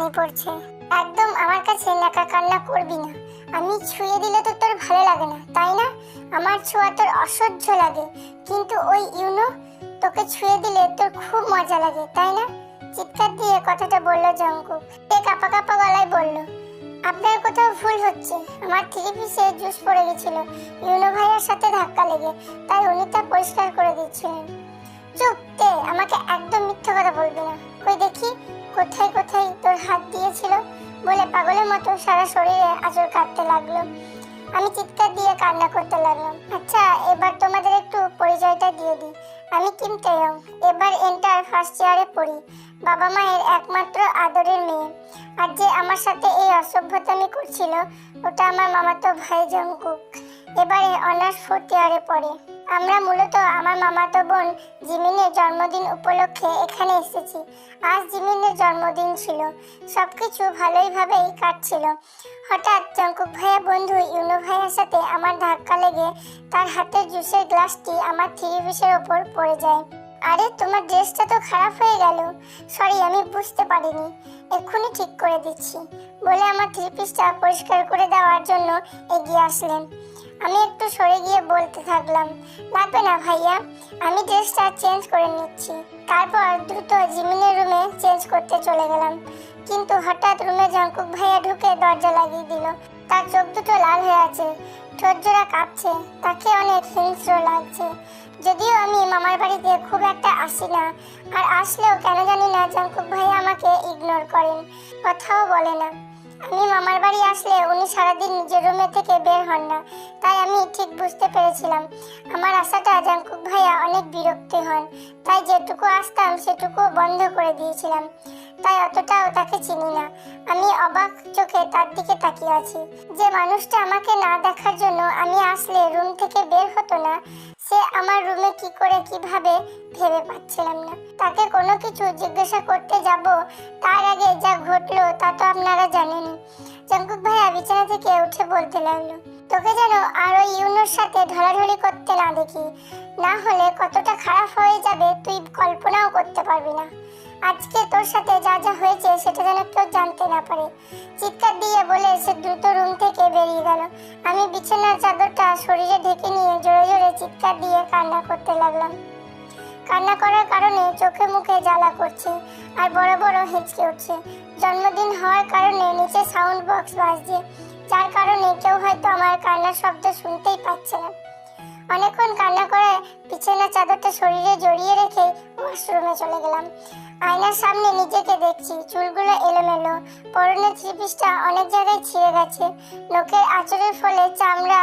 পানি পড়ছে। একদম আমার কাছে নাকা কান্না করবি না। আমি ছুঁয়ে দিলে তো তোর ভালো লাগে না, তাই না? আমার ছোঁয়া তোর অসহ্য লাগে। কিন্তু ওই ইউনো, তোকে ছুঁয়ে দিলে তোর খুব মজা লাগে, তাই না? চিৎকার দিয়ে কথাটা বলল জঙ্কুক তে কাপা কাপা গলায় বলল, আপনার কোথাও ভুল হচ্ছে। আমার থ্রি পিসে জুস পড়ে গেছিল। ইউনো ভাইয়ের সাথে ধাক্কা লেগে, তাই উনি তা পরিষ্কার করে দিচ্ছিলেন। চুপ তে, আমাকে একদম মিথ্যা কথা বলবি না। কই দেখি কোথায় কোথায় তোর হাত দিয়েছিল? বলে পাগলের মতো সারা শরীরে আঁচড় কাটতে লাগল। আমি চিৎকার দিয়ে কান্না করতে লাগলাম। আচ্ছা এবার তোমাদের একটু পরিচয়টা দিয়ে দিই। আমি কিম তেয়ং এবার এন্টার ফার্স্ট ইয়ারে পড়ি। বাবা মায়ের একমাত্র আদরের মেয়ে। আর যে আমার সাথে এই অসভ্যতামি করছিল, ওটা আমার মামাতো ভাই জঙ্কুক এবারে অনার্স ফোর্থ ইয়ারে পড়ে। আমরা মূলত আমার মামাতো বোন জিমিনের জন্মদিন উপলক্ষে এখানে এসেছি। আজ জিমিনের জন্মদিন ছিল। সবকিছু ভালোইভাবেই কাটছিল। হঠাৎ জঙ্কুক ভাইয়া বন্ধু ইউনো ভাইয়ার সাথে আমার ধাক্কা লেগে তার হাতের জুসের গ্লাসটি আমার থ্রি পিসের ওপর পড়ে যায়। আরে, তোমার ড্রেসটা তো খারাপ হয়ে গেল। সরি, আমি বুঝতে পারিনি। এক্ষুনি ঠিক করে দিচ্ছি। বলে আমার থ্রি পিসটা পরিষ্কার করে দেওয়ার জন্য এগিয়ে আসলেন। আমি একটু সরে গিয়ে বলতে থাকলাম, লাগবে না ভাইয়া, আমি ড্রেসটা চেঞ্জ করে নিচ্ছি। তারপর দ্রুত জিমিনের রুমে চেঞ্জ করতে চলে গেলাম। কিন্তু হঠাৎ রুমে জঙ্কুক ভাইয়া ঢুকে দরজা লাগিয়ে দিল। তার চোখ দুটো লাল হয়ে আছে, ঠোঁট কাঁপছে, তাকে অনেক হিংস্র লাগছে। যদিও আমি মামার বাড়িতে খুব একটা আসি না, আর আসলেও কেন জানি না জঙ্কুক ভাইয়া আমাকে ইগনোর করেন, কথাও বলে না। আমি মামার বাড়ি আসলে উনি সারাদিন নিজের রুমে থেকে বের হন না। তাই আমি ঠিক বুঝতে পেরেছিলাম। আমার আশাটা জাঙ্কুক ভাইয়া অনেক বিরক্ত হন। তাই যেটুকু আসতাম সেটুকু বন্ধ করে দিয়েছিলাম। তাই অতটাও তাকে চিনি না। আমি অবাক চোখে তার দিকে তাকিয়ে আছি। যে মানুষটা আমাকে না দেখার জন্য আমি আসলে রুম থেকে বের হতো না সে আমার রুমে কি করে, কীভাবে ভেবে পাচ্ছিলাম না। তাকে কোনো কিছু জিজ্ঞাসা করতে যাব, তার আগে যা ঘটলো তা তো আপনারা জানেনই। জঙ্কুক ভাইয়া বিছানা থেকে উঠে বলতে লাগল, তোকে যেন আর ওই ইউনোর সাথে ঢলাঢলি করতে না দেখি। না হলে কতটা খারাপ হয়ে যাবে, তুই কল্পনাও করতে পারবি না। আজকে তোর সাথে যা যা হয়েছে সেটা যেন কেউ জানতে না পারে। চিৎকার দিয়ে বলে সে দ্রুত রুম থেকে বেরিয়ে গেল। আমি বিছানার চাদরটা শরীরে ঢেকে নিয়ে জোরে জোরে চিৎকার দিয়ে কান্না করতে লাগলাম। কান্না করার কারণে চোখে মুখে জ্বালা করছে আর বড় বড় হেঁচকে উঠছে। জন্মদিন হওয়ার কারণে নিচে সাউন্ড বক্স বাজছে, যার কারণে কেউ হয়তো আমার কান্নার শব্দ শুনতেই পাচ্ছে না। অনেকক্ষণ কান্না করে বিছানার চাদরটা শরীরে জড়িয়ে রেখে ওয়াশরুমে চলে গেলাম। আয়নার সামনে নিজেকে দেখছি, চুলগুলো এলোমেলো পরনের থ্রি পিসটা অনেক জায়গায় ছিঁড়ে গেছে। লোকের আচরের ফলে চামড়া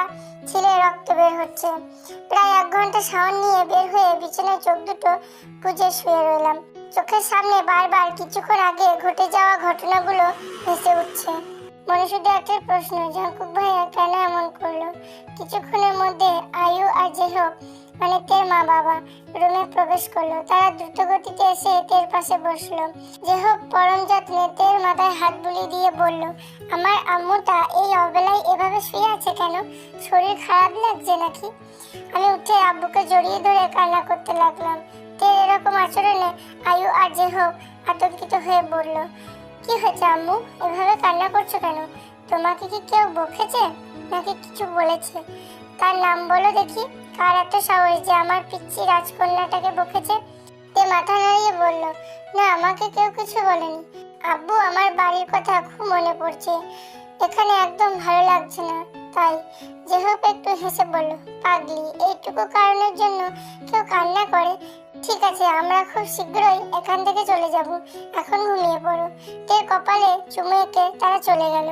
ছিলে রক্ত বের হচ্ছে। প্রায় এক ঘণ্টা শাওন নিয়ে বের হয়ে বিছানায় চোখ দুটো বুঝে শুয়ে রইলাম। চোখের সামনে বারবার কিছুক্ষণ আগে ঘটে যাওয়া ঘটনাগুলো ভেসে উঠছে। মনে শুধু একটা প্রশ্ন, জাঙ্কুক ভাইয়া কেন এমন করল? কিছুক্ষণের মধ্যে আয়ু আর জেহব মানে তের মা বাবা রুমে প্রবেশ করল। তারা দ্রুত গতিতে এসে তের পাশে বসল। জেহব পরম যত্নে তের মাথায় হাত বুলিয়ে দিয়ে বলল, আমার আম্মুটা এই অবেলায় এভাবে শুয়ে আছে কেন? শরীর খারাপ লাগছে নাকি? আমি উঠে আব্বুকে জড়িয়ে ধরে কান্না করতে লাগলাম। তের এরকম আচরণে আয়ু আর যে হোক আতঙ্কিত হয়ে বলল, কি হয়েছে আম্মু? এভাবে কান্না করছ কেন? তোমাকে কি কেউ বকেছে নাকি কিছু বলেছে? তার নাম বলো দেখি। কার একটা সাহস যে আমার পিচ্ছি রাজকন্যাটাকে বকেছে তে মাথা নাড়িয়ে বলল, না, আমাকে কেউ কিছু বলেনি। আব্বু, আমার বাড়ির কথা খুব মনে পড়ছে। এখানে একদম ভালো লাগছে না। তাই যে হোক একটু হেসে বলল, পাগলি, এইটুকু কারণের জন্য কেউ কান্না করে? ঠিক আছে, আমরা খুব শীঘ্রই এখান থেকে চলে যাব। এখন ঘুমিয়ে পড়ো। তের কপালে চুমু এঁকে তারা চলে গেল।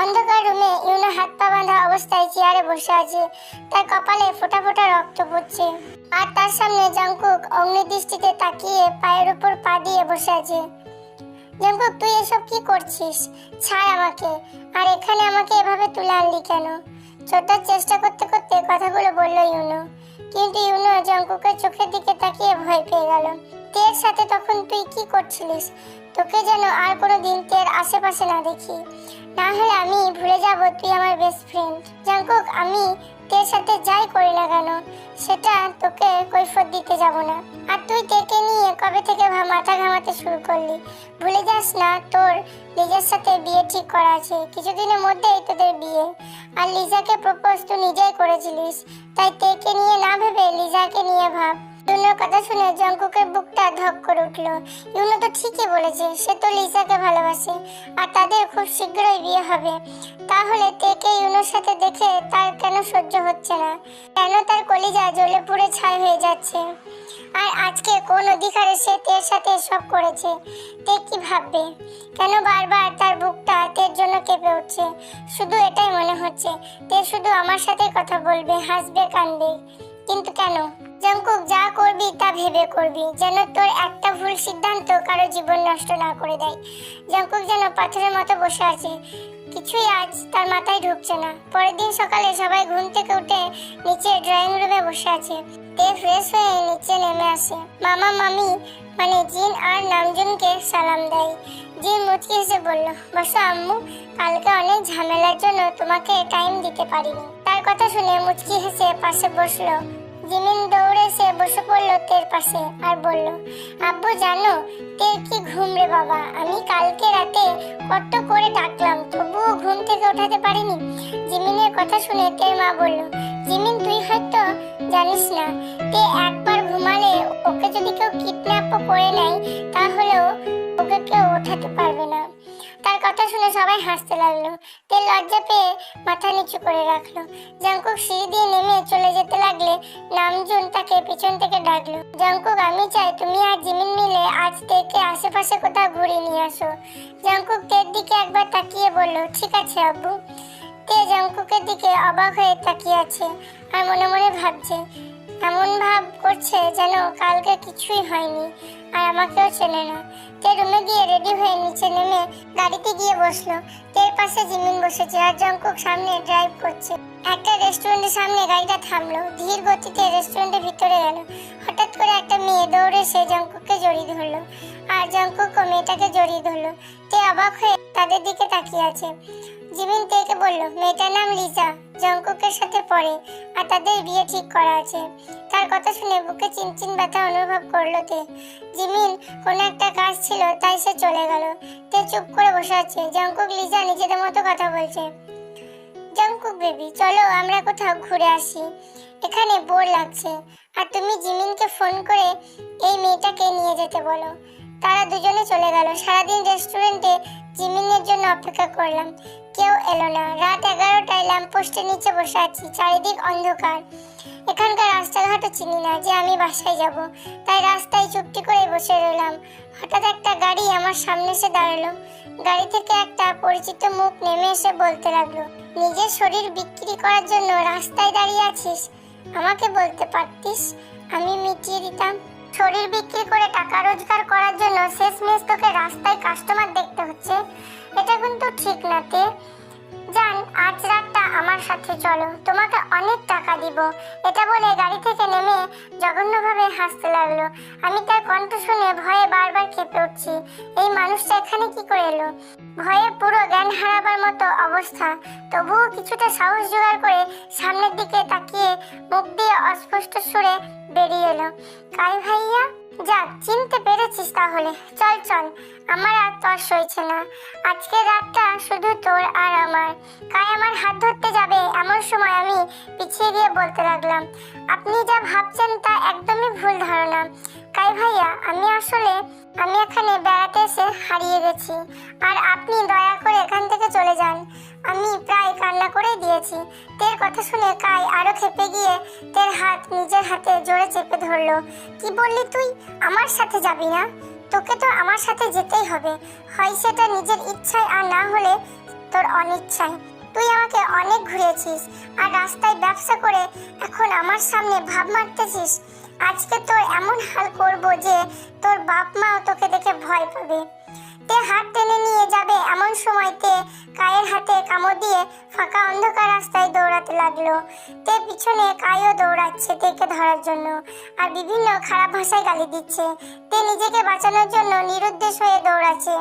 অন্ধকার রুমে ইউনা হাত পা বাঁধা অবস্থায় চেয়ারে বসে আছে। তার কপালে ফোটা ফোঁটা রক্ত পড়ছে। আর তার সামনে জাংকুক অগ্নিদৃষ্টিতে তাকিয়ে পায়ের উপর পা দিয়ে বসে আছে। জাংকুক, তুই এসব কি করছিস? ছাড় আমাকে। আর এখানে আমাকে এভাবে তুলে আনলি কেন? ছোটার চেষ্টা করতে করতে কথাগুলো বলল ইউনো। কিন্তু ইউনো জঙ্কুকের চোখের দিকে তাকিয়ে ভয় পেয়ে গেল। তের সাথে তখন তুই কি করছিলিস? তোকে যেন আর কোনো দিন তের আশেপাশে না দেখি। না হলে আমি ভুলে যাব তুই আমার বেস্ট ফ্রেন্ড জাঙ্কুক, আমি তের সাথে যাই করি না কেন? সেটা তোকে কৈফত দিতে যাব না। আর তুই তেকে নিয়ে কবে থেকে মাথা ঘামাতে শুরু করলি? ভুলে যাস না, তোর লিজার সাথে বিয়ে ঠিক করা আছে। কিছুদিনের মধ্যেই তোদের বিয়ে। আর লিজাকে প্রপোজ তুই নিজেই করেছিলিস। তাই তেকে নিয়ে না ভেবে লিজাকে নিয়ে ভাব। দুনোর কথা শুনে জঙ্কুকের বুকটা ধক করে উঠল। ইউনো তো ঠিকই বলেছে, সে তো লিজাকে ভালোবাসে, আর তাদের খুব শীঘ্রই বিয়ে হবে। তাহলে তেকে ইউনোর সাথে দেখে তার কেন সহ্য হচ্ছে না? কেন তার কলিজা জ্বলে পুড়ে ছাই হয়ে যাচ্ছে? আর আজকে কোন অধিকারে সে তের সাথে সব করেছে? তে কি ভাববে? কেন বারবার তার বুকটা তের জন্য কেঁপে উঠছে? শুধু এটাই মনে হচ্ছে, তে শুধু আমার সাথে কথা বলবে, হাসবে, কানবে। কিন্তু কেন? জঙ্কুক যা করবি তা ভেবে করবি, যেন তোর একটা ভুল সিদ্ধান্ত কারও জীবন নষ্ট না করে দেয়। জঙ্কুক যেন পাথরের মতো বসে আছে। কিছুই আজ তার মাথায় ঢুকছে না। পরের দিন সকালে সবাই ঘুম থেকে উঠে নিচে ড্রয়িং রুমে বসে আছে। তে ফ্রেশ হয়ে নিচে নেমে আসে। মামা, মামি মানে জিন আর নামজুনকে সালাম দেয়। জিন মুচকি হেসে বলল, বসো আম্মু, কালকে অনেক ঝামেলার জন্য তোমাকে টাইম দিতে পারিনি। তার কথা শুনে মুচকি হেসে পাশে বসল। জিমিন দৌড়ে এসে বসে পড়ল তের পাশে আর বলল, আব্বু, জানো, তের কি ঘুম রে বাবা? আমি কালকে রাতে কত করে ডাকলাম, তবুও ঘুম থেকে ওঠাতে পারিনি। জিমিনের কথা শুনে তের মা বলল, জিমিন, তুই হয়তো জানিস না, তে একবার ঘুমালে ওকে যদি কেউ কিডন্যাপও করে নেয়, তাহলেও ওকে কেউ ওঠাতে পারবে না। কথা শুনে সবাই হাসতে লাগল। তে লজ্জা পেয়ে মাথা নিচু করে রাখল। জাঙ্কুক সিঁড়ি দিয়ে নেমে চলে যেতে লাগলে নামজুন তাকে পিছন থেকে ডাকলো। জাঙ্কুক, আমি চাই তুমি আর জিমিন মিলে আজ থেকে আশেপাশে কোথাও ঘুরে নিয়ে আসো। জাঙ্কুক তের দিকে একবার তাকিয়ে বলল, ঠিক আছে আব্বু। তে জাঙ্কুকের দিকে অবাক হয়ে তাকিয়ে আছে আর মনে মনে ভাবছে এমন ভাব করছে যেন কালকে কিছুই হয়নি। আর আমাকেও চেনে না। তে রুমে গিয়ে রেডি হয়ে নিচে নেমে গাড়িতে গিয়ে বসল। তের পাশে জিমিন বসেছে আর জঙ্কুক সামনে ড্রাইভ করছে। একটা রেস্টুরেন্টের সামনে গাড়িটা থামলো। ধীর গতিতে রেস্টুরেন্টের ভিতরে গেল হঠাৎ করে একটা মেয়ে দৌড়ে সে জঙ্কুককে জড়িয়ে ধরলো। আর জঙ্কুকও মেয়েটাকে জড়িয়ে ধরলো। তে অবাক হয়ে তাদের দিকে তাকিয়ে আছে। জিমিন তেকে বলল, মেয়েটার নাম লিজা। জঙ্কুকের সাথে পড়ে আর তাদের বিয়ে ঠিক করা আছে। তার কথা শুনে বুকে চিনচিন ব্যথা অনুভব করল তে। জিমিন, কোনো একটা কাজ ছিল, তাই সে চলে গেল। তে চুপ করে বসে আছে। জঙ্কুক, লিজা নিজেদের মতো কথা বলছে। জঙ্কুক বেবি, চলো আমরা কোথাও ঘুরে আসি। এখানে বোর লাগছে। আর তুমি জিমিনকে ফোন করে এই মেয়েটাকে নিয়ে যেতে বলো। তারা দুজনে চলে গেল। সারাদিন রেস্টুরেন্টে জিমিনের জন্য অপেক্ষা করলাম। কেউ এলো না। রাত এগারোটায় ল্যাম্পপোস্টের নিচে বসে আছি। চারিদিক অন্ধকার। এখানকার রাস্তাঘাটও চিনি না যে আমি বাসায় যাব। তাই রাস্তায় চুপটি করে বসে রইলাম। হঠাৎ একটা গাড়ি আমার সামনে এসে দাঁড়াল। গাড়ি থেকে একটা পরিচিত মুখ নেমে এসে বলতে লাগল, নিজের শরীর বিক্রি করার জন্য রাস্তায় দাঁড়িয়ে আছিস? আমাকে বলতে পারতিস? আমি মিটিয়ে দিতাম। শরীর বিক্রি করে টাকা রোজগার করার জন্য শেষমেশ তোকে রাস্তায় কাস্টমার দেখতে হচ্ছে। এটা কিন্তু ঠিক না, তে। জান, আজ রাতটা আমার সাথে চলো, তোমাকে অনেক টাকা দিব। এটা বলে গাড়ি থেকে নেমে জঘন্যভাবে হাসতে লাগল। আমি তার কণ্ঠ শুনে ভয়ে বারবার কেঁপে উঠছি। এই মানুষটা এখানে কি করে এলো? ভয়ে পুরো জ্ঞান হারাবার মতো অবস্থা। তবুও কিছুটা সাহস জোগাড় করে সামনের দিকে তাকিয়ে মুখ দিয়ে অস্পষ্ট সুরে বেরিয়ে এলো। কাই ভাইয়া যাক চিনতে পেরেছিস তাহলে। চল চল, আমার আর তর সইছে না। আজকে রাতটা শুধু তোর আর আমার। কাই আমার হাত ধরতে যাবে, এমন সময় আমি পিছিয়ে গিয়ে বলতে লাগলাম, আপনি যা ভাবছেন তা একদমই ভুল ধারণা। কাই ভাইয়া, আমি আসলে, আমি এখানে বেড়াতে এসে হারিয়ে গেছি। আর আপনি দয়া করে এখান থেকে চলে যান। আমি প্রায় কান্না করে দিয়েছি। তের কথা শুনে কাই আরও খেপে গিয়ে তের হাত নিজের হাতে জোরে চেপে ধরলো। কি বললি তুই? আমার সাথে যাবি না? তোকে তো আমার সাথে যেতেই হবে। হয় সেটা নিজের ইচ্ছায় আর না হলে তোর অনিচ্ছায়। তুই আমাকে অনেক ঘুরেছিস আর রাস্তায় ব্যবসা করে এখন আমার সামনে ভাব মারতেছিস। আজকে তোর এমন হাল করব যে তোর বাপ মাও তোকে দেখে ভয় পাবে। তে তে হাত টেনে নিয়ে যাবে এমন সময়তে কায়ের হাতে কামড় দিয়ে ফাঁকা অন্ধকার রাস্তায় দৌড়াতে লাগল। তে পিছনে কায়ও দৌড়াচ্ছে তেকে ধরার জন্য আর বিভিন্ন খারাপ ভাষায় গালি দিচ্ছে। তে নিজেকে বাঁচানোর জন্য নিরুদ্দেশ হয়ে দৌড়াচ্ছে।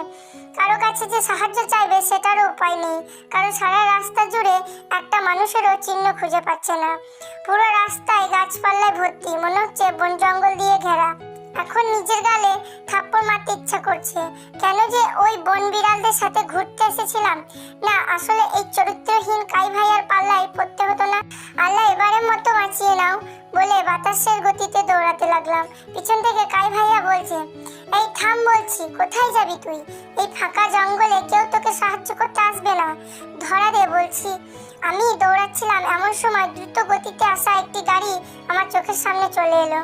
কারও কাছে যে সাহায্য চাইবে সেটারও উপায় নেই। কারণ সারা রাস্তা জুড়ে একটা মানুষেরও চিহ্ন খুঁজে পাচ্ছে না। পুরো রাস্তায় গাছপাল্লায় ভর্তি, মনে হচ্ছে বন জঙ্গল দিয়ে ঘেরা। এখন নিজের গালে থাপ্পড় মারতে ইচ্ছা করছে। কেন যে ওই বন বিড়ালদের সাথে ঘুরতে এসেছিলাম? না, আসলে এই চরিত্রহীন কাই ভাইয়ার পাল্লায় পড়তে হতো না। আল্লাহ এবারের মতো বাঁচিয়ে নাও বলে বাতাসের গতিতে দৌড়াতে লাগলাম। পিছন থেকে কাই ভাইয়া বলছে, এই থাম বলছি, কোথায় যাবি তুই? এই ফাঁকা জঙ্গলে কেউ তোকে সাহায্য করতে আসবে না। ধরা দে বলছি, আমি দৌড়াচ্ছিলাম এমন সময় দ্রুত গতিতে আসা একটি গাড়ি আমার চোখের সামনে চলে এলো।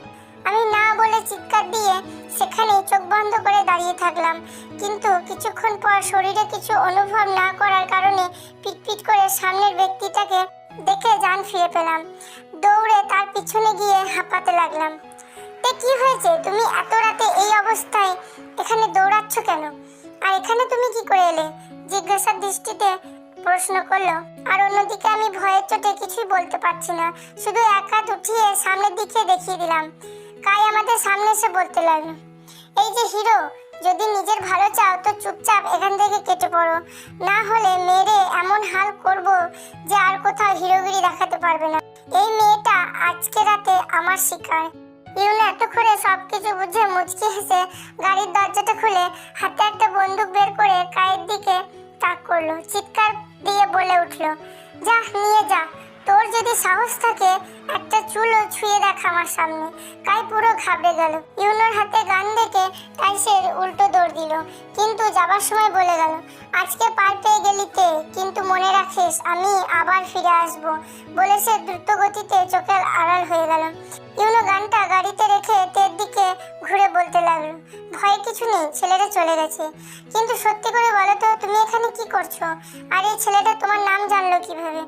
আমি না বলে চিৎকার দিয়ে সেখানে চোখ বন্ধ করে দাঁড়িয়ে থাকলাম। কিন্তু কিছুক্ষণ পর শরীরে কিছু অনুভব না করার কারণে পিটপিট করে সামনের ব্যক্তিটাকে দেখে যান ফিরে পেলাম। দৌড়ে তার পিছনে গিয়ে হাঁপাতে লাগলাম। তে, কি হয়েছে? তুমি এত রাতে এই অবস্থায় এখানে দৌড়াচ্ছ কেন? আর এখানে তুমি কি করে এলে? জিজ্ঞাসার দৃষ্টিতে প্রশ্ন করল। আর অন্যদিকে আমি ভয়ের চোটে কিছুই বলতে পারছি না। শুধু এক হাত উঠিয়ে সামনের দিকে দেখিয়ে দিলাম। কাই আমাদের সামনে এসে বলতে লাগল, এই যে হিরো, যদি নিজের ভালো চাও তো চুপচাপ এখান থেকে কেটে পড়ো। না হলে মেরে এমন হাল করব যে আর কোথাও হিরোগিরি দেখাতে পারবে না। এই মেয়েটা আজকে রাতে আমার শিকার। ইউনো এতক্ষণে সব কিছু বুঝে মুচকি হেসে গাড়ির দরজাটা খুলে হাতে একটা বন্দুক বের করে কায়ের দিকে তাক করল, চিৎকার দিয়ে বলে উঠল, যা, নিয়ে যা। তোর যদি সাহস থাকে, একটা চুলও ছুঁয়ে দেখ আমার সামনে। কাই পুরো ঘাবড়ে গেল। ইউনোর হাতে গান দেখে টাইসের উল্টো দৌড় দিল। কিন্তু যাবার সময় বলে গেল, আজকে পার পেয়ে গেলিতে কিন্তু মনে রাখিস, আমি আবার ফিরে আসব। বলে সে দ্রুত গতিতে চোখের আড়াল হয়ে গেল। ইউনো গানটা গাড়িতে রেখে তের দিকে ঘুরে বলতে লাগল, ভয় কিছু নেই, ছেলেটা চলে গেছে। কিন্তু সত্যি করে বলো তো, তুমি এখানে কি করছ? আর এই ছেলেটা তোমার নাম জানলো কীভাবে?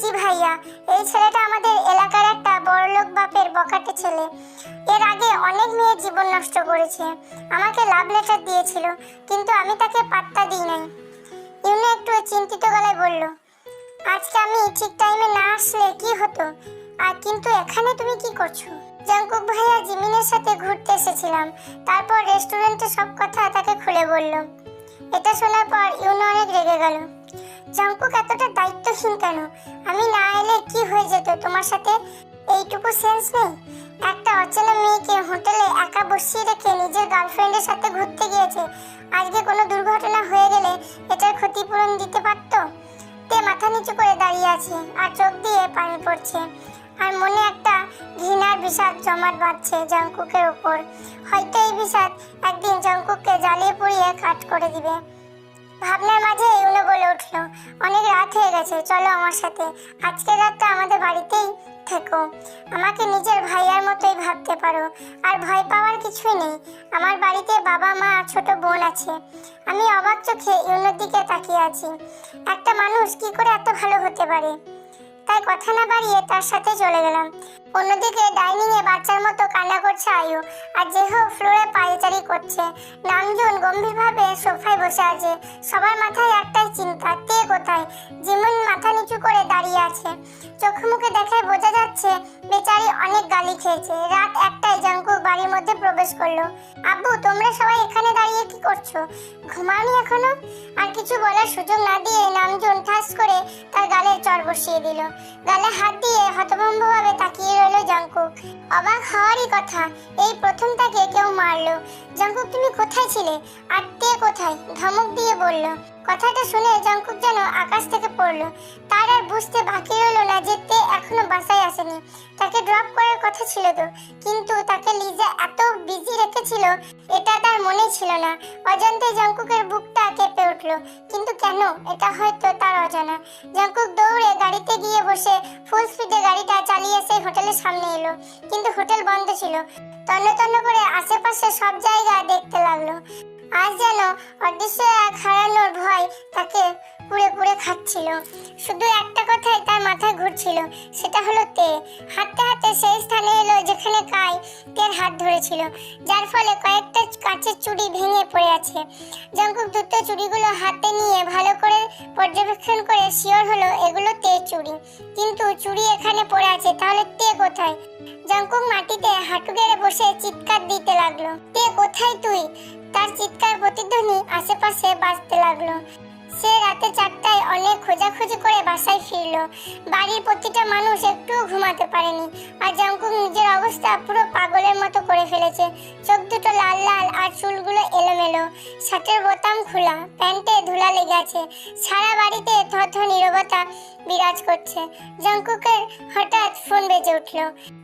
জি ভাইয়া, এই ছেলেটা আমাদের এলাকার একটা বড়লোক বাপের বকাটে ছেলে। এর আগে অনেক মেয়ের জীবন নষ্ট করেছে। আমাকে লাভ লেটার দিয়েছিল, কিন্তু আমি তাকে পাত্তা দিই নাই। ইউনো একটু চিন্তিত গলায় বলল, আজকে আমি ঠিক টাইমে না আসলে কি হতো? আর কিন্তু এখানে তুমি কি করছ? জাঙ্কুক ভাইয়া জিমিনের সাথে ঘুরতে এসেছিলাম। তারপর রেস্টুরেন্টে সব কথা তাকে খুলে বলল এটা শোনার পর ইউনো অনেক রেগে গেল। জাঙ্কুক এতটা দায়িত্বহীন কেন? আমি না এলে কি হয়ে যেত? তোমার সাথে এইটুকু সেন্স নেই? একটা অচেনা মেয়েকে হোটেলে একা বসিয়ে রেখে নিজের গার্লফ্রেন্ডের সাথে ঘুরতে গিয়েছে। আজকে কোনো দুর্ঘটনা হয়ে গেলে এটার ক্ষতিপূরণ দিতে পারতো? তে মাথা নিচু করে দাঁড়িয়ে আছে, আর চোখ দিয়ে পানি পড়ছে। আর মনে একটা ঘৃণার বিষাদ জমাট বাঁধছে জাঙ্কুকের উপর। হয়তো এই বিষাদ একদিন জাঙ্কুককে জ্বালিয়ে পুড়িয়ে কাট করে দিবে। ভাবনার মাঝে ইউনো বলে উঠল, অনেক রাত হয়ে গেছে, চলো আমার সাথে। আজকের রাতটা আমাদের বাড়িতেই থেকো। আমাকে নিজের ভাইয়ার মতোই ভাবতে পারো। আর ভয় পাওয়ার কিছুই নেই। আমার বাড়িতে বাবা, মা আর ছোট বোন আছে। আমি অবাক চোখে ইউনোর দিকে তাকিয়ে আছি। একটা মানুষ কি করে এত ভালো হতে পারে? তাই কথা না বাড়িয়ে তার সাথে চলে গেলাম। অন্যদিকে ডাইনিং এ বাচ্চার মতো কান্না করছে আয়ু, আর যেহ ফ্লোরে পায়চারি করছে, নামজন গম্ভীরভাবে সোফায় বসে আছে। সবার মাথায় একটাই চিন্তা, কে কোথায়? জিমুন মাথা নিচু করে দাঁড়িয়ে আছে। চোখ মুখে দেখে বোঝা যাচ্ছে বেচারি অনেক গালি খেয়েছে। রাত একটাই জাঙ্কুক বাড়ির মধ্যে প্রবেশ করল। আব্বু, তোমরা সবাই এখানে দাঁড়িয়ে কি করছ? ঘুমাওনি এখনও? আর কিছু বলার সুযোগ না দিয়ে নামজন ঠাস করে তার গালের চর বসিয়ে দিল। গালে হাত দিয়ে হতভম্বভাবে তাকিয়ে রইল জাঙ্কুক। অবাক হওয়ারই কথা, এই প্রথম তাকে কেউ মারলো। জাঙ্কুক তুমি কোথায় ছিলে? আর তে কোথায়? ধমক দিয়ে বলল। কথাটা শুনে জাঙ্কুক যেন আকাশ থেকে পড়ল। তার আর বুঝতে বাকি হলো না যে এখনও বাসায় আসেনি। তাকে ড্রপ করার কথা ছিল তো, কিন্তু তাকে লিজা এত বিজি রেখেছিল, এটা তার মনে ছিল না। অজান্তে জাঙ্কুকের বুকটা কেঁপে উঠল। কিন্তু কেন? এটা হয়তো তার অজানা। জাঙ্কুক দৌড়ে গাড়িতে গিয়ে বসে ফুল স্পিডে গাড়িটা চালিয়ে সেই হোটেলের সামনে এলো। কিন্তু হোটেল বন্ধ ছিল। তন্ন তন্ন করে আশেপাশে সব জায়গা দেখতে লাগল। আজ যেন অদৃশ্য এক হারানোর ভয় তাকে কুড়ে কুড়ে খাচ্ছিল। শুধু একটা কথাই তার মাথায় ঘুরছিল, সেটা হলো তে। হাঁটতে হাঁটতে সেই স্থানে এলো যেখানে কাই তের হাত ধরেছিল, যার ফলে কয়েকটা কাঁচের চুড়ি ভেঙে পড়ে আছে। জঙ্কুক দ্রুত চুড়িগুলো হাতে নিয়ে ভালো করে পর্যবেক্ষণ করে শিওর হলো এগুলো তে চুড়ি। কিন্তু চুড়ি এখানে পড়ে আছে, তাহলে তে কোথায়? জঙ্কুক মাটিতে হাঁটু গেড়ে বসে চিৎকার দিতে লাগল, তে কোথায় তুই? তার চিৎকার প্রতিধ্বনি আশেপাশে বাজতে লাগল। সে রাতে চারটায় অনেক খোঁজাখুঁজি করে বাসায় ফিরলো। বাড়ির প্রতিটা মানুষ একটুও ঘুমাতে পারেনি। আর জঙ্কুক নিজের অবস্থা পুরো পাগলের মতো করে ফেলেছে। চোখ দুটো লাল লাল আর চুলগুলো এলোমেলো। শার্টের বোতাম খোলা, প্যান্টে ধুলা লেগে আছে। সারা বাড়িতে থথ নীরবতা বিরাজ করছে। জঙ্কুকের হঠাৎ ফোন বেজে উঠল,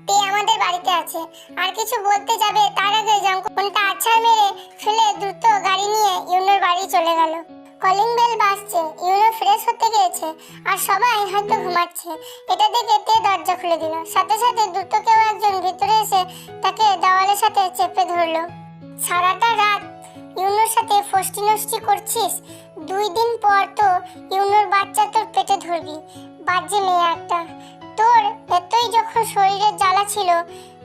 তে আমাদের বাড়িতে আছে। আর কিছু বলতে যাবে? তার আগে জঙ্কুক ফোনটা আছাড় মেরে ফেলে দ্রুত গাড়ি নিয়ে ইউনোর বাড়ি চলে গেল। কলিং বেল বাজছে, ইউনো ফ্রেশ হতে গিয়েছে, আর সবাই হয়তো ঘুমাচ্ছে। এটা দেখে তে দরজা খুলে দিল। সাথে সাথে দ্রুত কেউ একজন ভিতরে এসে তাকে দেওয়ালের সাথে চেপে ধরলো। সারাটা রাত ইউনোর সাথে ফষ্টি নষ্টি করছিস? দুই দিন পর তো ইউনোর বাচ্চা তোর পেটে ধরবি। বাজে মেয়ে একটা তোর এতই যখন শরীরের জ্বালা ছিল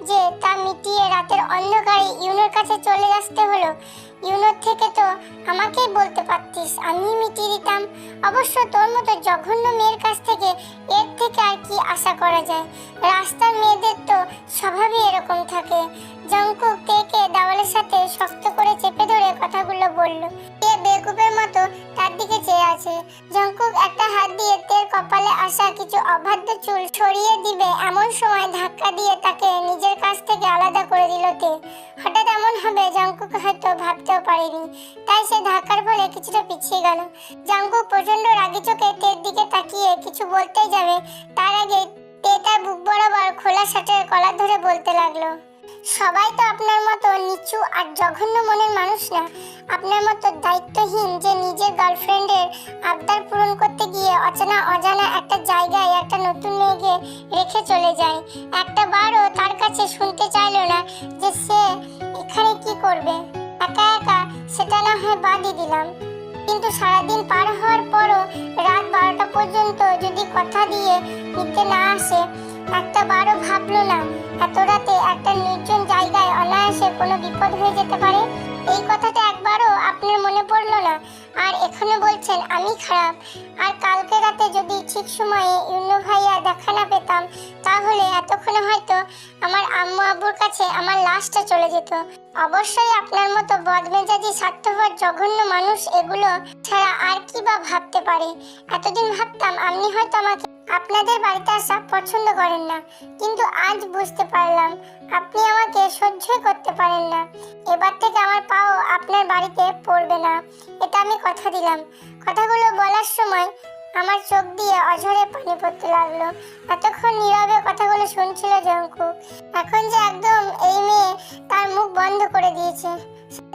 যে তা মিটিয়ে রাতের অন্ধকারে ইউনোর কাছে চলে আসতে হলো ইউনোর থেকে তো আমাকেই বলতে পারতিস। আমি মিটিয়ে দিতাম। অবশ্য তোর মতো জঘন্য মেয়ের কাছ থেকে এর থেকে আর কি আশা করা যায়? রাস্তার মেয়েদের তো স্বভাবই এরকম থাকে। জঙ্কুক তেকে দেওয়ালের সাথে শক্ত করে চেপে ধরে কথাগুলো বলল। তে বেকুপের মতো তার দিকে চেয়ে আছে। জঙ্কুক একটা হাত দিয়ে তের কপালে আসা কিছু অবাধ্য চুল সরিয়ে দিবে এমন সময় ধাক্কা দিয়ে তাকে নিজের কাছ থেকে আলাদা করে দিল তে। হঠাৎ এমন হবে জঙ্কুক হয়তো ভাবতেও পারেনি। তাই সে ধাক্কার ফলে কিছুটা পিছিয়ে গেল। জঙ্কুক প্রচণ্ড রাগি চোখে তের দিকে তাকিয়ে কিছু বলতেই যাবে। তার আগে তে তার বুক বরাবর খোলা শার্টের কলার ধরে বলতে লাগল, সবাই তো আপনার মতো নিচু আর জঘন্য মনের মানুষ না। আপনার মতো দায়িত্বহীন যে নিজের গার্লফ্রেন্ডের আবদার পূরণ করতে গিয়ে অচেনা অজানা একটা জায়গায় একটা নতুন মেয়েকে রেখে চলে যায়। একটা বারও তার কাছে শুনতে চাইলো না যে সে এখানে কি করবে। একা একা সেটা না হয় বাদই দিলাম। কিন্তু সারাদিন পার হওয়ার পরও রাত বারোটা পর্যন্ত যদি কথা দিয়ে নিতে না আসে, একটা বারও ভাবলো না, এত রাতে একটা নির্জন জায়গায় অনায়াসে কোনো বিপদ হয়ে যেতে পারে? এই কথাটা একবারও আপনার মনে পড়ল না? আর এখানে বলছেন, আমি খারাপ। আর কালকে রাতে যদি ঠিক সময়ে ইউনু ভাইয়া দেখা না পেতাম, তাহলে এতক্ষণে হয়তো আমার আম্মু আব্বুর কাছে আমার লাশটা চলে যেত। অবশ্যই আপনার মতো বদমেজাজি, স্বার্থপর, জঘন্য মানুষ এগুলো ছাড়া আর কি বা ভাবতে পারে? এতদিন ভাবতাম আপনি হয়তো আমাকে আপনাদের বাড়িতে আসা পছন্দ করেন না। কিন্তু আজ বুঝতে পারলাম আপনি আমাকে সহ্যই করতে পারেন না। এবার থেকে আমার পাও আপনার বাড়িতে পড়বে না। এটা আমি কথা দিলাম। কথাগুলো বলার সময় আমার চোখ দিয়ে অঝরে পানি পড়তে লাগল। এতক্ষণ নীরবে কথাগুলো শুনছিল জঙ্কু এখন যে একদম এই মেয়ে তার মুখ বন্ধ করে দিয়েছে।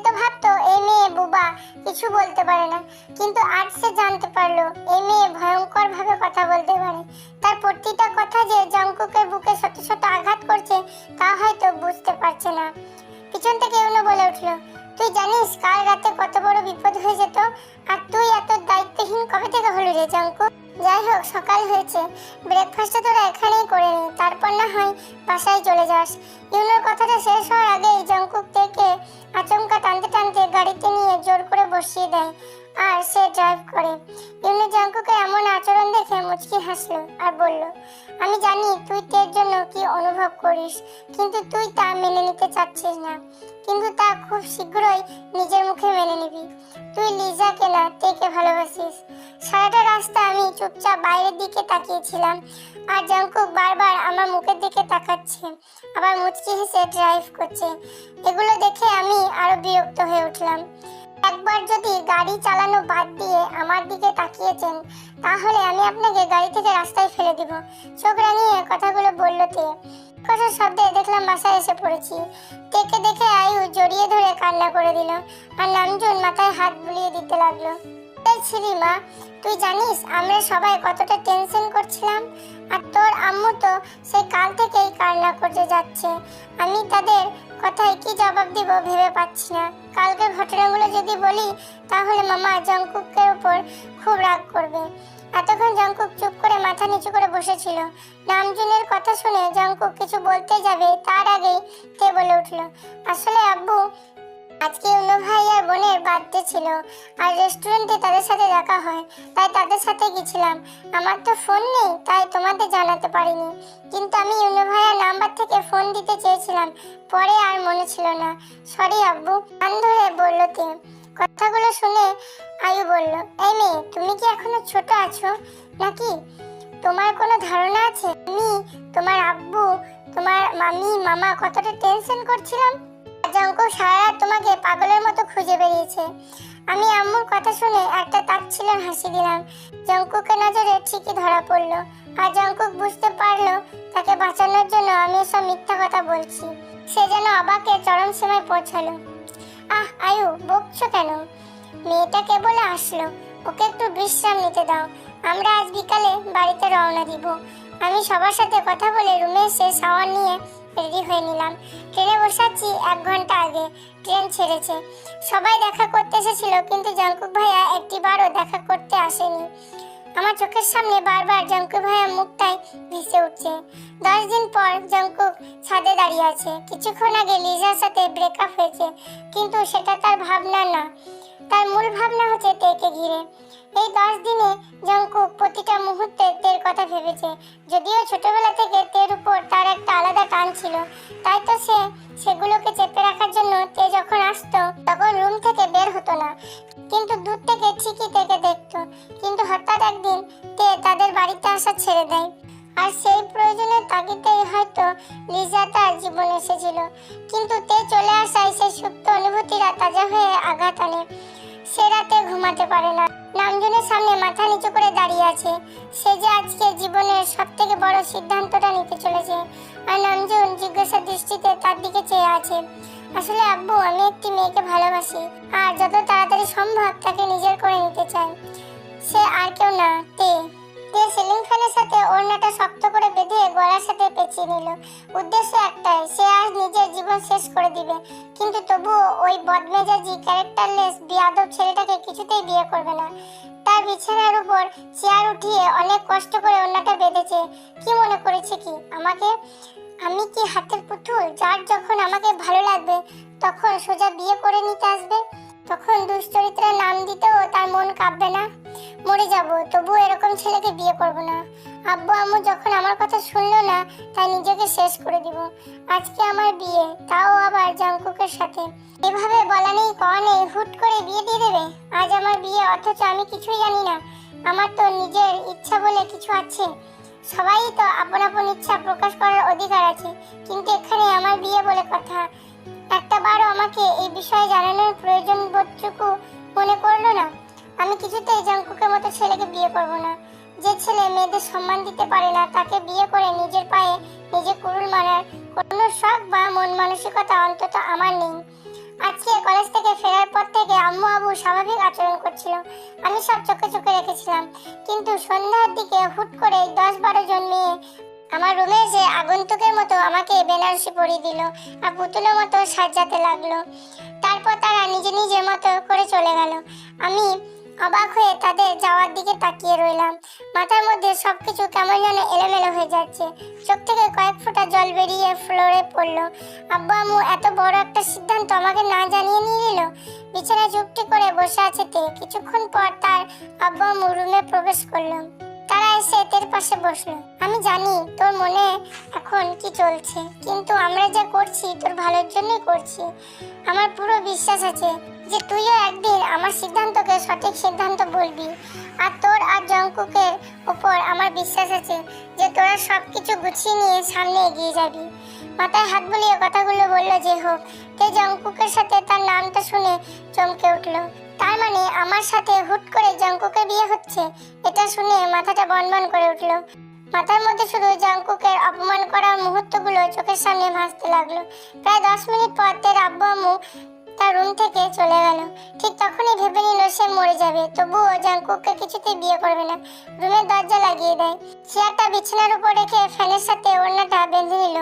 তো ভাবতো এই মেয়ে বুবা, কিছু বলতে পারে না। কিন্তু আজ সে জানতে পারল এই মেয়ে ভয়ঙ্কর ভাবে কথা বলতে পারে। তার প্রতিটা কথা যে জঙ্কুকের বুকে শত শত আঘাত করছে, তা হয়তো বুঝতে পারছে না। পিছন থেকে উনি বলে উঠল, তুই জানিস কাল রাতে কত বড় বিপদ হয়ে যেত? আর তুই এত দায়িত্বহীন কবে থেকে হলি রে জঙ্কু যাই হোক, সকাল হয়েছে। ব্রেকফাস্টটা তোরা এখানেই করে নি, তারপর না হয় বাসায় চলে যাস। ইউনোর কথাটা শেষ হওয়ার আগেই জঙ্কুক থেকে আচমকা টানতে টানতে গাড়িতে নিয়ে জোর করে বসিয়ে দেয় আর সে ড্রাইভ করে। ইউনো জঙ্কুকে এমন আচরণ দেখে মুচকি হাসলো আর বলল, আমি জানি তুই তের জন্য কি অনুভব করিস, কিন্তু তুই তা মেনে নিতে চাচ্ছিস না। কিন্তু তা খুব শীঘ্রই নিজের মুখে মেনে নিবি। লিজাকে না ভালোবাসিস। সারাটা রাস্তা আমি চুপচাপ বাইরের দিকে তাকিয়েছিলাম, আর জঙ্কুক বারবার আমার মুখের দিকে তাকাচ্ছে, আবার মুচকি হেসে ড্রাইভ করছে। এগুলো দেখে আমি আরও বিরক্ত হয়ে উঠলাম। একবার যদি গাড়ি চালানো বাদ দিয়ে আমার দিকে তাকিয়েছেন, তাহলে আমি আপনাকে গাড়ি থেকে রাস্তায় ফেলে দিব। চোখ রাঙিয়ে কথাগুলো বলল তে। কথার শব্দে দেখলাম বাসায় এসে পড়েছি। দেখে দেখে আয়ু জড়িয়ে ধরে কান্না করে দিল। আর নামজুন মাথায় হাত বুলিয়ে দিতে লাগল। এই ছিলি মা, তুই জানিস আমরা সবাই কতটা টেনশন করছিলাম? আর তোর আম্মু তো সেই কাল থেকেই কান্না করতে যাচ্ছে। আমি তাদের কথায় কি জবাব দিব ভেবে পাচ্ছি না। কালকের ঘটনাগুলো যদি বলি, তাহলে মামা জঙ্কুকের উপর খুব রাগ করবে। এতক্ষণ জঙ্কুক চুপ করে মাথা নিচু করে বসেছিল। নামজুনের কথা শুনে জঙ্কুক কিছু বলতে যাবে, তার আগেই তে বলে উঠল। আসলে আব্বু, আজকে অন্য ভাই আর বোনের বার্থডে ছিল, আর রেস্টুরেন্টে তাদের সাথে দেখা হয়, তাই তাদের সাথে গেছিলাম। আমার তো ফোন নেই, তাই তোমাদের জানাতে পারিনি। কিন্তু আমি ইউনো ভাইয়ার নাম্বার থেকে ফোন দিতে চেয়েছিলাম, পরে আর মনে ছিল না। সরি আব্বু, কান ধরে বলল তে কথাগুলো শুনে আয়ু বলল, এই মেয়ে, তুমি কি এখনও ছোট আছো? নাকি তোমার কোনো ধারণা আছে? আমি তোমার আব্বু, তোমার মামি, মামা কতটা টেনশন করছিলাম? জঙ্কু সারা তোমাকে পাগলের মতো খুঁজে বেরিয়েছে। আমি আম্মুর কথা শুনে একটা তাচ্ছিলেন হাসি দিলাম। জঙ্কুকে নজরে ঠিকই ধরা পড়ল। আর জঙ্কুক বুঝতে পারল, তাকে বাঁচানোর জন্য আমি এসব মিথ্যা কথা বলছি। সে যেন অবাকে চরম সীমায় পৌঁছালো। আহ, আয়ু, বকছো কেন? মেয়েটা কেবল আসলো। ওকে একটু বিশ্রাম নিতে দাও। আমরা আজ বিকালে বাড়িতে রওনা দিব। আমি সবার সাথে কথা বলে রুমে এসে শাওয়ার নিয়ে রেডি হয়ে নিলাম। ট্রেনে বসাচ্ছি এক ঘণ্টা আগে। ট্রেন ছেড়েছে। সবাই দেখা করতে এসেছিল, কিন্তু জঙ্কুক ভাইয়া একটিবারও দেখা করতে আসেনি। আমার চোখের সামনে বারবার জঙ্কু ভাইয়ের মুখটাই ভেসে উঠছে। দশ দিন পর জঙ্কু ছাদে দাঁড়িয়ে আছে। কিছুক্ষণ আগে লিজার সাথে ব্রেকআপ হয়েছে, কিন্তু সেটা তার ভাবনা না। তার মূল ভাবনা হচ্ছে তেকে ঘিরে। এই দশ দিনে জঙ্কুক প্রতিটা মুহূর্তে তের কথা ভেবেছে। যদিও ছোটবেলা থেকে তের উপর তার একটা আলাদা টান ছিল। তাই তো সে সেগুলোকে চেপে রাখার জন্য তে যখন আসতো, তখন রুম থেকে বের হতো না। কিন্তু দূর থেকে ঠিকই তেকে দেখতো। কিন্তু হঠাৎ একদিন তে তাদের বাড়িতে আসা ছেড়ে দেয়। আর সেই প্রয়োজনের তাগিদেই হয়তো লিজা তার জীবনে এসেছিল। কিন্তু তে চলে আসায় সেই সুপ্ত অনুভূতিরা তাজা হয়ে আঘাত আনে। সে রাতে ঘুমাতে পারে না। নামজনের সামনে মাথা নিচু করে দাঁড়িয়ে আছে। সে যে আজকে জীবনের সব থেকে বড় সিদ্ধান্তটা নিতে চলেছে। আর নামজুন জিজ্ঞাসা দৃষ্টিতে তার দিকে চেয়ে আছে। আসলে আব্বু, আমি একটি মেয়েকে ভালোবাসি। আর যত তাড়াতাড়ি সম্ভব তাকে নিজের করে নিতে চাই। সে আর কেউ না, তে। তে সিলিং ফ্যানের সাথে ওড়নাটা শক্ত করে বেঁধে গলার সাথে পেঁচিয়ে নিল। উদ্দেশ্য একটাই, সে আজ নিজের জীবন শেষ করে দিবে। কিন্তু তবুও ওই বদমেজাজি, ক্যারেক্টারলেস, বিয়াদব ছেলেটাকে কিছুতেই বিয়ে করবে না। তার বিছানার উপর চেয়ার উঠিয়ে অনেক কষ্ট করে ওড়নাটা বেঁধেছে। কি মনে করেছে কি? আমাকে? আমি কি হাতের পুতুল? যার যখন আমাকে ভালো লাগবে, তখন সোজা বিয়ে করে নিতে আসবে? তখন দুশ্চরিত্রের নাম দিতেও তার মন কাঁপবে না। মরে যাব তবু এরকম ছেলেকে বিয়ে করব না। আব্বু আম্মু যখন আমার কথা শুনলো না, তাই নিজেকে শেষ করে দিব। আজকে আমার বিয়ে, তাও আবার জঙ্কুকের সাথে। এভাবে বলা নেই, কওয়া নেই, হুট করে বিয়ে দিয়ে দেবে? আজ আমার বিয়ে, অথচ আমি কিছুই জানি না। আমার তো নিজের ইচ্ছা বলে কিছু আছে। সবাই তো আপন আপন ইচ্ছা প্রকাশ করার অধিকার আছে। কিন্তু এখানে আমার বিয়ে বলে কথা। একটা বারও আমাকে এই বিষয়ে জানানোর প্রয়োজন বোধটুকু মনে করল না। আমি কিছুতেই জঙ্কুকের মতো ছেলেকে বিয়ে করব না। যে ছেলে মেয়েদের সম্মান দিতে পারে না, তাকে বিয়ে করে নিজের পায়ে নিজে কুরুল মারার কোনো শখ বা মন মানসিকতা অন্তত আমার নেই। আজকে কলেজ থেকে ফেরার পর থেকে আম্মু আবু স্বাভাবিক আচরণ করছিল। আমি সব চোখে চোখে রেখেছিলাম। কিন্তু সন্ধ্যার দিকে হুট করে দশ বারো জন মেয়ে আমার রুমে এসে আগন্তুকের মতো আমাকে বেনারসি পরিয়ে দিল আর পুতুলের মতো সাজাতে লাগল। তারপর তারা নিজে নিজের মতো করে চলে গেল। আমি অবাক হয়ে তাদের যাওয়ার দিকে তাকিয়ে রইলাম। মাথার মধ্যে সব কিছু কেমন যেন এলোমেলো হয়ে যাচ্ছে। চোখ থেকে কয়েক ফোঁটা জল বেরিয়ে ফ্লোরে পড়ল। আব্বু আম্মু এত বড় একটা সিদ্ধান্ত আমাকে না জানিয়ে নিয়ে নিল? বিছানায় চুপটি করে বসে আছে তে। কিছুক্ষণ পর তার আব্বু আম্মু রুমে প্রবেশ করল। তারা এসে তের পাশে বসল। আমি জানি তোর মনে এখন কি চলছে, কিন্তু আমরা যা করছি তোর ভালোর জন্যই করছি। আমার পুরো বিশ্বাস আছে যে তুইও একদিন আমার সিদ্ধান্তকে সঠিক সিদ্ধান্ত বলবি। আর তোর আর জঙ্কুকের উপর আমার বিশ্বাস আছে যে তোরা সব কিছু গুছিয়ে নিয়ে সামনে এগিয়ে যাবি। মাথায় হাত বুলিয়ে কথাগুলো বলল যে হোক। তে জঙ্কুকের সাথে তার নামটা শুনে চমকে উঠল। তার মানে আমার সাথে হুট করে জঙ্কুকের বিয়ে হচ্ছে, এটা শুনে মাথাটা বনবন করে উঠল। মাথার মধ্যে শুধু জাঙ্কুকের অপমান করার মুহূর্তগুলো চোখের সামনে ভাসতে লাগল। প্রায় দশ মিনিট পর তের আব্বু আম্মু তার রুম থেকে চলে গেল। ঠিক তখনই ভেবে নিল সে মরে যাবে, তবুও জাঙ্কুককে কিছুতেই বিয়ে করবে না। রুমের দরজা লাগিয়ে দেয়। চেয়ারটা বিছানার উপর রেখে ফ্যানের সাথে ওড়নাটা বেঁধে নিল।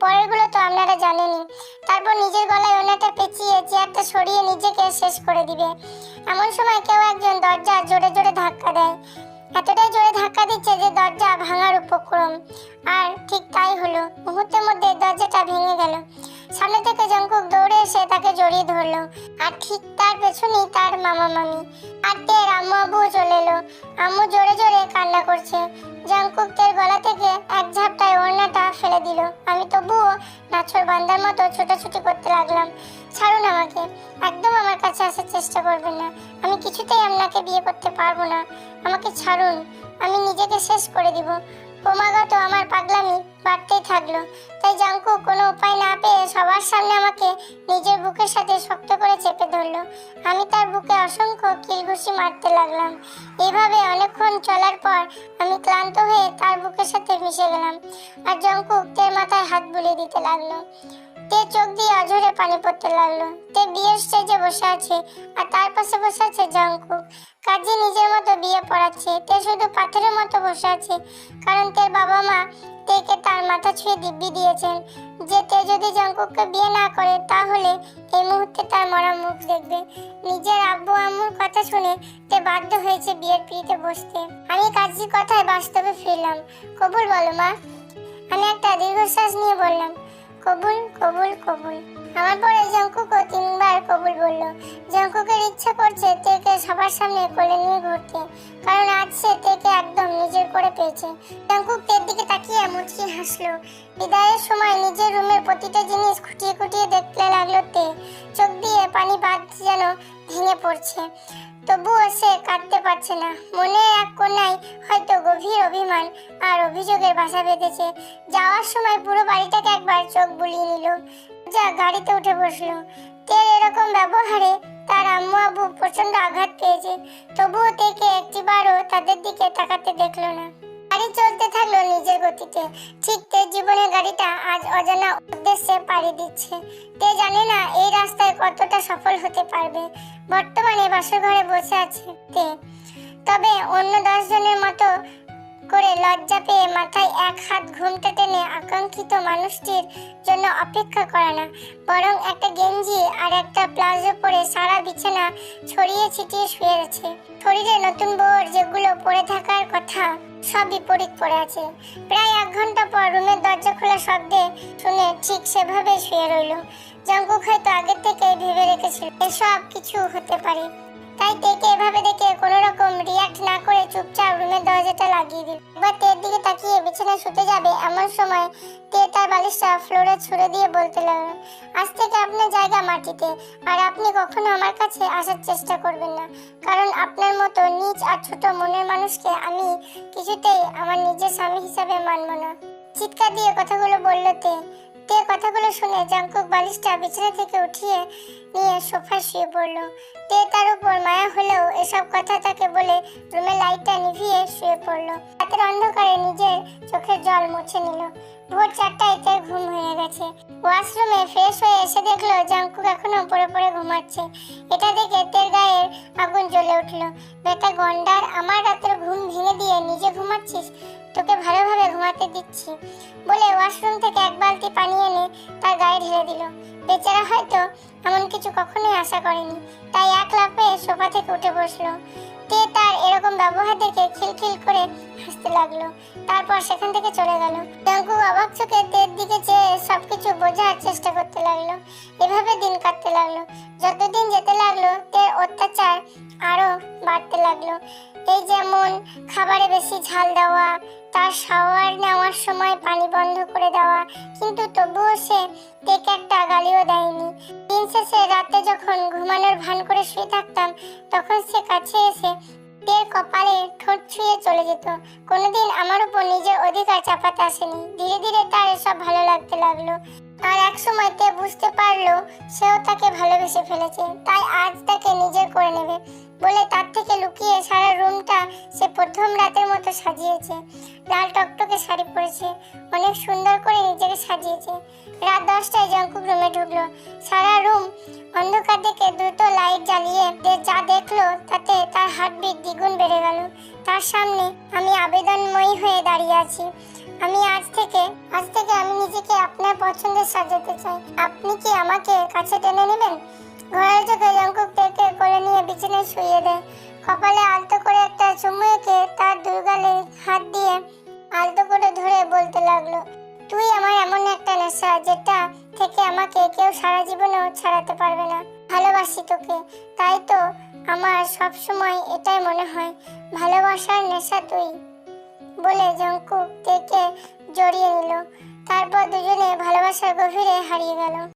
পরেরগুলো তো আপনারা জানেনই। তারপর নিজের গলায় ওনাটা পেঁচিয়ে, চেয়ারটা সরিয়ে নিজেকে শেষ করে দিবে। এমন সময় কেউ একজন দরজা জোরে জোরে ধাক্কা দেয়। এতটাই জোরে ধাক্কা দিচ্ছে যে দরজা ভাঙার উপক্রম। আর ঠিক তাই হলো। মুহূর্তের মধ্যে দরজাটা ভেঙে গেল। সামনে থেকে জঙ্কুক দৌড়ে এসে তাকে জড়িয়ে ধরলো। আর ঠিক তার পেছনেই তার মামা মামি। আর তের আম্মু আব্বুও চলে এলো। আম্মু জোরে জোরে কান্না করছে। জঙ্কুক তের গলা থেকে এক ঝাপটায় ওড়নাটা ফেলে দিল। আমি তবুও নাছর বান্দার মতো ছোটাছুটি করতে লাগলাম। ছাড়ুন আমাকে। একদম আমার কাছে আসার চেষ্টা করবেন না। আমি কিছুতেই আপনাকে বিয়ে করতে পারব না। আমাকে ছাড়ুন। আমি নিজেকে শেষ করে দিব। ক্রমাগত আমার পাগলামি বাড়তেই থাকল। তাই জাঙ্কু কোনো উপায় না পেয়ে সবার সামনে আমাকে নিজের বুকের সাথে শক্ত করে চেপে ধরলো। আমি তার বুকে অসংখ্য কিলঘুষি মারতে লাগলাম। এভাবে অনেকক্ষণ চলার পর আমি ক্লান্ত হয়ে তার বুকের সাথে মিশে গেলাম। আর জঙ্কুক তের মাথায় হাত বুলিয়ে দিতে লাগল। তে চোখ দিয়ে অঝরে পানি পড়তে লাগল। তে বিয়ের স্টেজে বসে আছে আর তার পাশে বসে আছে জঙ্কুক। কাজী নিজের মতো বিয়ে পড়াচ্ছে, তে শুধু পাথরের মতো বসে আছে। কারণ তের বাবা মা তেকে তার মাথা ছুঁয়ে দিব্যি দিয়েছেন যে তে যদি জঙ্কুককে বিয়ে না করে, তাহলে এই মুহূর্তে তার মরা মুখ দেখবে। নিজের আব্বু আম্মুর কথা শুনে তে বাধ্য হয়েছে বিয়ের পিড়িতে বসতে। আমি কাজীর কথায় বাস্তবে ফিরলাম। কবুল বলো মা। আমি একটা দীর্ঘশ্বাস নিয়ে বললাম কবুল কবুল কবুল। আমার পরে জঙ্কুকও তিনবার কবুল বলল। জঙ্কুকের ইচ্ছা করছে তেকে সবার সামনে কোলে নিয়ে ঘুরতে, কারণ আজ সে তেকে একদম নিজের করে পেয়েছে। জঙ্কুক তের দিকে তাকিয়ে মুচকি হাসলো। বিদায়ের সময় নিজের রুমের প্রতিটা জিনিস খুঁটিয়ে খুঁটিয়ে দেখতে লাগল তে। চোখ দিয়ে পানি বাদ যেন ভেঙে পড়ছে। তবুও সে কাঁদতে পারছে না। মনের এক কোনায় হয়তো গভীর অভিমান আর অভিযোগের বাসা বেঁধেছে। যাওয়ার সময় পুরো বাড়িটাকে একবার চোখ বুলিয়ে নিল। যা গাড়িতে উঠে বসল। তের এরকম ব্যবহারে তার আম্মু আব্বু প্রচণ্ড আঘাত পেয়েছে। তবুও তেকে একটিবারও তাদের দিকে তাকাতে দেখল না। গাড়ি চলতে থাকল নিজের গতিতে। ঠিক তেজ জীবনের গাড়িটা আজ অজানা উদ্দেশ্যে পাড়ি দিচ্ছে। তে জানে না এই রাস্তায় কতটা সফল হতে পারবে। বর্তমানে বাসর ঘরে বসে আছে তে। তবে অন্য দশ জনের মতো করে লজ্জা পেয়ে মাথায় এক হাত ঘুমটা টেনে আকাঙ্ক্ষিত মানুষটির জন্য অপেক্ষা করে না, বরং একটা গেঞ্জি আর একটা প্লাজো পরে সারা বিছানা ছড়িয়ে ছিটিয়ে শুয়ে আছে। শরীরে নতুন বোর যেগুলো পরে থাকার কথা সব বিপরীত পড়ে আছে। প্রায় এক ঘণ্টা পর রুমের দরজা খোলা শব্দে শুনে ঠিক সেভাবে শুয়ে রইল। জঙ্কুক হয়তো আগের থেকে ভেবে রেখেছিল, এসব কিছু হতে পারে। তাই তেকে এভাবে দেখে কোনো রকম রিয়াক্ট না করে চুপচাপ রুমের দরজাটা লাগিয়ে দিল। এবার তের দিকে তাকিয়ে বিছানায় শুতে যাবে এমন সময় তে তার বালিশটা ফ্লোরে ছুড়ে দিয়ে বলতে লাগল, আজ থেকে আপনার জায়গা মাটিতে, আর আপনি কখনো আমার কাছে আসার চেষ্টা করবেন না। কারণ আপনার মতো নিজ আর ছোট মনের মানুষকে আমি কিছুতেই আমার নিজের স্বামী হিসাবে মানব না। চিৎকার দিয়ে কথাগুলো বলল তে কথাগুলো শুনে জাঙ্কুক বালিশটা বিছানা থেকে উঠিয়ে নিয়ে সোফা শুয়ে পড়ল। তে তার উপর মায়া হলেও এসব কথা তাকে বলে রুমে লাইটটা নিভিয়ে শুয়ে পড়ল। রাতের অন্ধকারে নিজের চোখের জল মুছে নিল। ভোর চারটায় তার ঘুম হয়ে গেছে। ওয়াশরুমে ফ্রেশ হয়ে এসে দেখল জাঙ্কুক এখনও পড়ে পড়ে ঘুমাচ্ছে। এটা দেখে তের গায়ের আগুন জ্বলে উঠল। বেটা গন্ডার, আমার রাতের ঘুম ভেঙে দিয়ে নিজে ঘুমাচ্ছিস? তোকে ভালোভাবে ঘুমাতে দিচ্ছি। বলে ওয়াশরুম থেকে এক বালতি পানি এনে তার গায়ে ঢেলে দিল। বেচারা হয়তো এমন কিছু কখনোই আশা করেনি। তাই এক লাফে সোফা থেকে উঠে বসল। তে তার এরকম ব্যবহার দেখে খিলখিল করে হাসতে লাগল। তারপর সেখান থেকে চলে গেল। ডাঙ্কু অবাক চোখে তের দিকে চেয়ে সবকিছু বোঝার চেষ্টা করতে লাগল। এভাবে দিন কাটতে লাগল। যতদিন যেতে লাগল তের অত্যাচার আরও বাড়তে লাগল। এই যেমন খাবারে বেশি ঝাল দেওয়া, তার শাওয়ার নেওয়ার সময় পানি বন্ধ করে দেওয়া, কিন্তু তবুও সে তেকে একটা গালিও দেয়নি। দিন শেষে, রাতে যখন ঘুমানোর ভান করে শুয়ে থাকতাম, তখন সে কাছে এসে তের কপালে ঠোঁট ছুঁয়ে চলে যেত। কোনোদিন আমার উপর নিজের অধিকার চাপাতে আসেনি। ধীরে ধীরে তার এসব ভালো লাগতে লাগল। আর এক সময় তে বুঝতে পারল, সেও তাকে ভালোবেসে ফেলেছে। তাই আজ তাকে নিজের করে নেবে। বলে তার থেকে লুকিয়ে সারা রুমটা সে প্রথম রাতের মতো সাজিয়েছে। লাল টকটকে শাড়ি পরেছে। অনেক সুন্দর করে নিজেকে সাজিয়েছে। রাত দশটায় জঙ্কুক রুমে ঢুকলো। সারা রুম অন্ধকার দেখে দ্রুত লাইট জ্বালিয়ে যা দেখল, তাতে তার হার্টবিট দ্বিগুণ বেড়ে গেল। তার সামনে আমি আবেদনময়ী হয়ে দাঁড়িয়ে আছি। আমি আজ থেকে আজ থেকে আমি নিজেকে আপনার পছন্দের সাজাতে চাই। আপনি কি আমাকে কাছে টেনে নেবেন? ঘোড়ার চোখে জঙ্কুক টেকে কোলে নিয়ে বিছানায় শুয়ে দেয়। কপালে আলতো করে একটা চুমু এঁকে তার দুর্গালে হাত দিয়ে আলতো করে ধরে বলতে লাগল, তুই আমার এমন একটা নেশা যেটা থেকে আমাকে কেউ সারা জীবনেও ছাড়াতে পারবে না। ভালোবাসি তোকে, তাই তো আমার সবসময় এটাই মনে হয়। ভালোবাসার নেশা তুই। বলে জঙ্কুক থেকে জড়িয়ে নিল? তারপর দুজনে ভালোবাসার গভীরে হারিয়ে গেল।